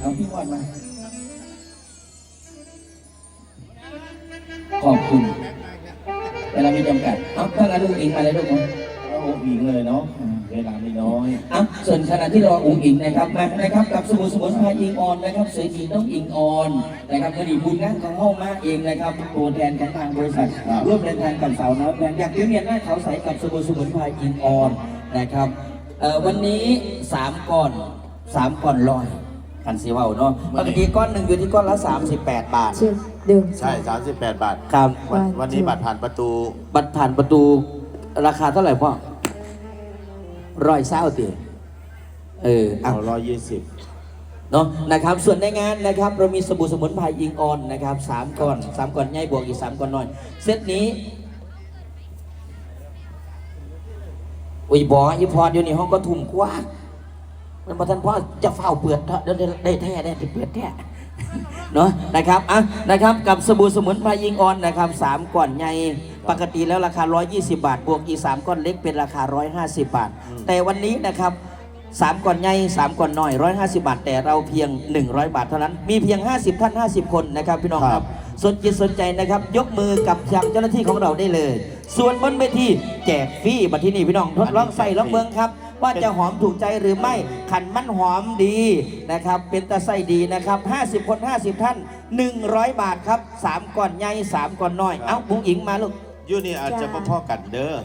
เอาพี่วอดมาขอบคุณเวลามีจำกัดเอาถ้างั้นลูกอิงมาเลยลูกนะเอาองค์หญิงเลยเนาะเวลาไม่น้อยอะส่วนขณะที่รออุ๋งอิงนะครับมานะครับกับสมุนสมุนไพรอิงออนนะครับสวยจริงต้องอิงออนนะครับคดีบุญงานของห้องมาเองนะครับตัวแทนของทางบริษัทครับร่วมเดินทางกับสาวน้อยแพงอยากเลี้ยงเรียนหน้าเขาใสกับสมุนสมุนไพรอิงออนนะครับเอ่อวันนี้สามก้อนสามก้อนลอย กันสีว่าเนาะปกติก้อนหนึ่งอยู่ที่ก้อนละ 38 บาทชื่อเดิม ใช่ 38 บาทครับ วันวันวันนี้บัตรผ่านประตู บัตรผ่านประตูราคาเท่าไหร่พ่อร้อยเศร้าตีเออเอาเอาร้อยยี่สิบเนาะนะครับส่วนในงานนะครับเรามีสบู่สมุนไพรยิงออนนะครับสามก้อนสามก้อนใหญ่บวกอีกสามก้อนน้อยเซตนี้อุ้ยบออีพอดอยู่ในห้องก็ทุ่มกว่า มันมาทันพ่อจะเฝ้าเปลือดเถอะเดี๋ยวได้แท้ได้เปลือดแท้เนาะนะครับอะนะครับกับสบู่สมุนไพรยิงออนนะครับสามก้อนใหญ่ปกติแล้วราคา 120 บาท บวกอีก 3ก้อนเล็กเป็นราคา 150 บาท แต่วันนี้นะครับ3ก้อนใหญ่3ก้อนน้อย 150 บาท แต่เราเพียง 100 บาทเท่านั้น มีเพียง 50 ท่าน 50 คนนะครับพี่น้องครับ สนจิตสนใจนะครับ ยกมือกับทางเจ้าหน้าที่ของเราได้เลย ส่วนบนเวทีแจกฟรีบัตรที่นี่พี่น้องทดลองใส่ลองเมืองครับ ว่าจะหอมถูกใจหรือไม่ขันมันหอมดีนะครับเป็นตะไส้ดีนะครับ 50 คน 50 ท่าน 100 บาทครับ 3ก่อนใหญ่3ก่อนน้อย เอ้าบุ้งอิงมาลูกยูนี่อาจจะมาพ่อกันเด้อ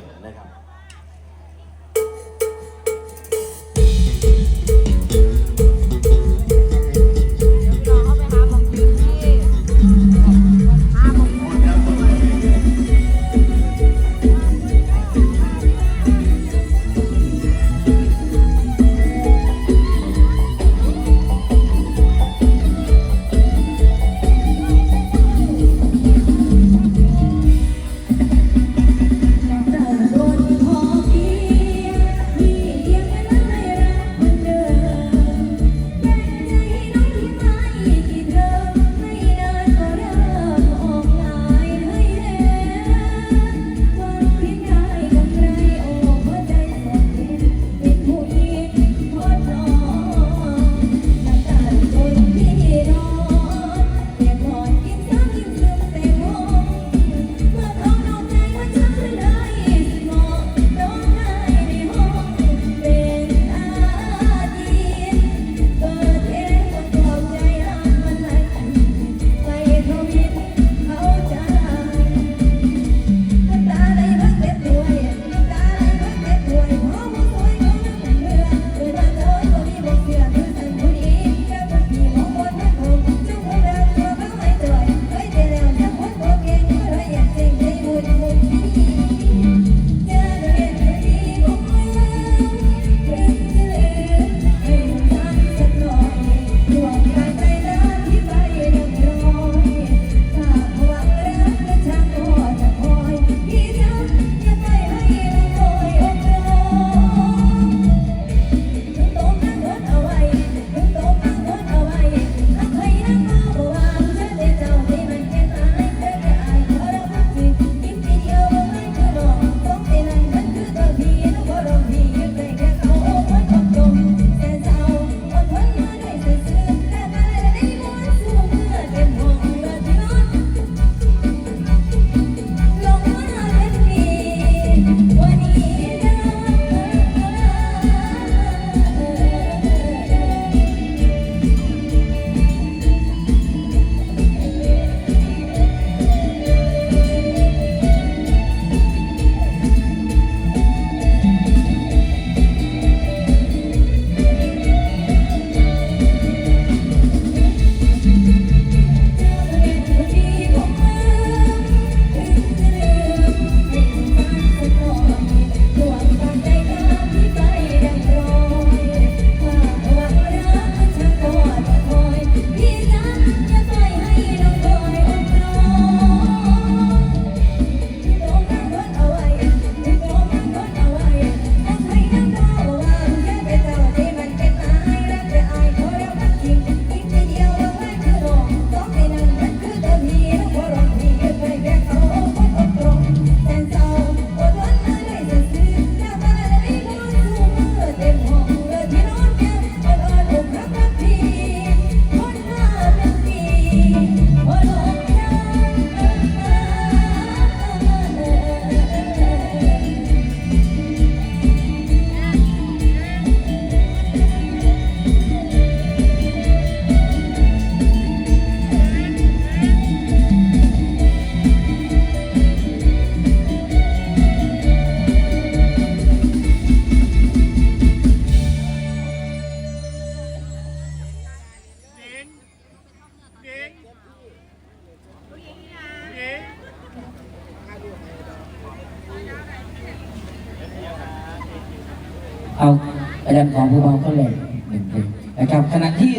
อาจารย์ของผู้บังก็เลยหนึ่งเพลงนะครับขณะที่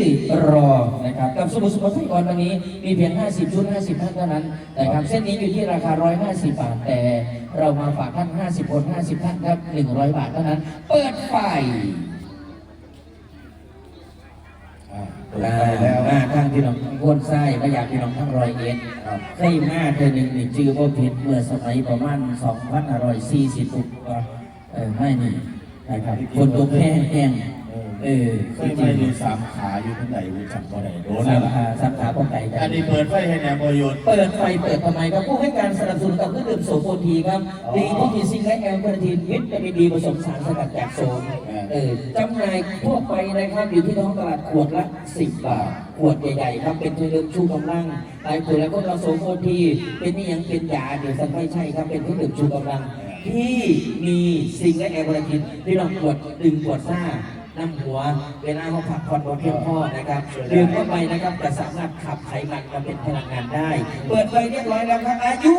รอนะครับกับสมุทรสมุทรสาครวันนี้มีเพียง 50 ชุด 50ท่านเท่านั้นนะครับเส้นนี้อยู่ที่ราคา 150 บาท แต่เรามาฝากท่าน 50 คน 50 ท่านครับ 100 บาทเท่านั้น เปิดไฟอ่าเปิดไปแล้วมาทางพี่น้องโคนไส้และอยากพี่น้องทั้งรอยเอ็ดเคยมาเธอหนึ่งนี่ชื่อว่าผิดเมื่อสมัยประมาณ2,540ตุกว่าเออไม่นี่ นะครับคนตัวแพงแห้งเออเคยไปดูสามขาอยู่ที่ไหนรู้จักบ่ได้โดนสาแล้วมล่ะขาสามขาป้องไก่อันนี้เปิดไฟให้แนวประโยชน์เปิดไฟเปิดทำไมครับผู้ให้การสนับสนุนกับเครื่องดื่มโสมโอทีครับดีที่มีซิงค์และแอลกอริทินวิตามินดีผสมสารสกัดจากโสมเออจำหน่ายทั่วไปนะครับอยู่ที่ท้องตลาดขวดละ10บาทขวดใหญ่ๆครับเป็นเครื่องดื่มชูกำลังหลายคนแล้วก็เราโสมโอทีเป็นนี่ยังเป็นยาเดี๋ยวสันไม่ใช่ครับเป็นเครื่องดื่มชูกำลัง ที่มีซิงค์และแอลกอริทินที่เราปวดดึงปวดซ่าน้ำหัวเวลาเขาพักผ่อนบนเพียงพอนะครับดื่มเข้าไปนะครับจะสามารถขับไขมันมาเป็นพลังงานได้ เปิดไปเรียบร้อยแล้วครับอายุ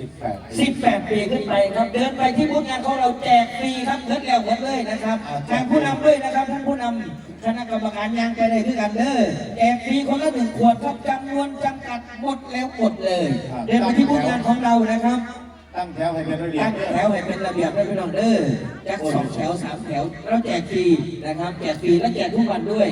18 18 ปีขึ้นไปครับ เดินไปที่บูธงานของเราแจกฟรีครับเงินแล้วเงินเลยนะครับทางผู้นำด้วยนะครับท่านผู้นำคณะกรรมการยางใจได้ด้วยกันเด้อแจกฟรีคนละหนึ่งขวดครับจำนวนจำกัดหมดแล้วหมดเลย เดินไปที่บูธงานของเรานะครับ ตั้งแถวให้เป็นระเบียบตั้งแถวให้เป็นระเบียบด้วยพี่น้องเด้อจักสองแถวสามแถวเราแจกฟรีนะครับแจกฟรีและแจกทุกวันด้วย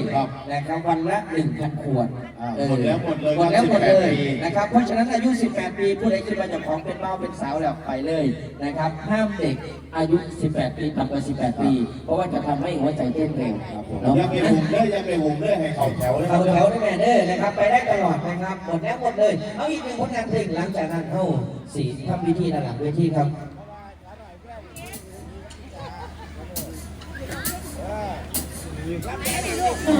นะครับวันละหนึ่งพันขวดอ่าเออหมดแล้วหมดเลยหมดแล้วหมดเลย18ปีนะครับเพราะฉะนั้นอายุ 18 ปีผู้ใดคิดว่าจะของเป็นเบ้าเป็นสาวแล้วไปเลยนะครับห้ามเด็กอายุ 18 ปีต่ำกว่า 18 ปี เพราะว่าจะทำให้หัวใจเต้นเร็วครับผมเนาะอยังไปหุมเด้ออยังไปหุมเด้อให้เขาแถวเลยคเอารับแถวได้แม่เด้อนะครับไปได้ตลอดนะครับหมดแล้วหมดเลยเอาอีกหนึ่งผลงานเพลงหลังจากนั้นเข้า สี่ทำพิธีด้านหลังเวทีครับเ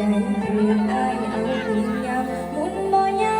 ำใจคืออายเ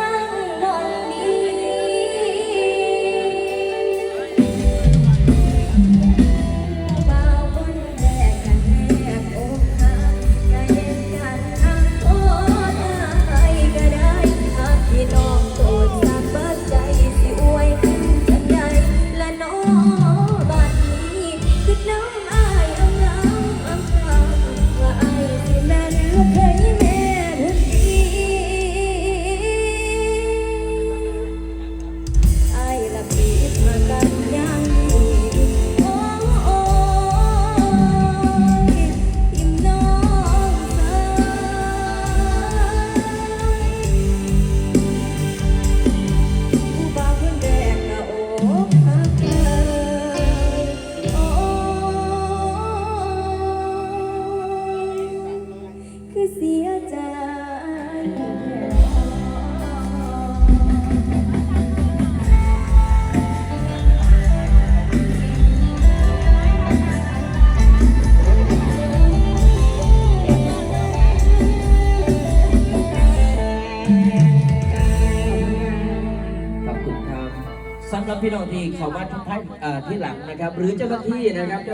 พี่น้องที่เขามาทักทายที่หลังนะครับ หรือเจ้าหน้าที่นะครับ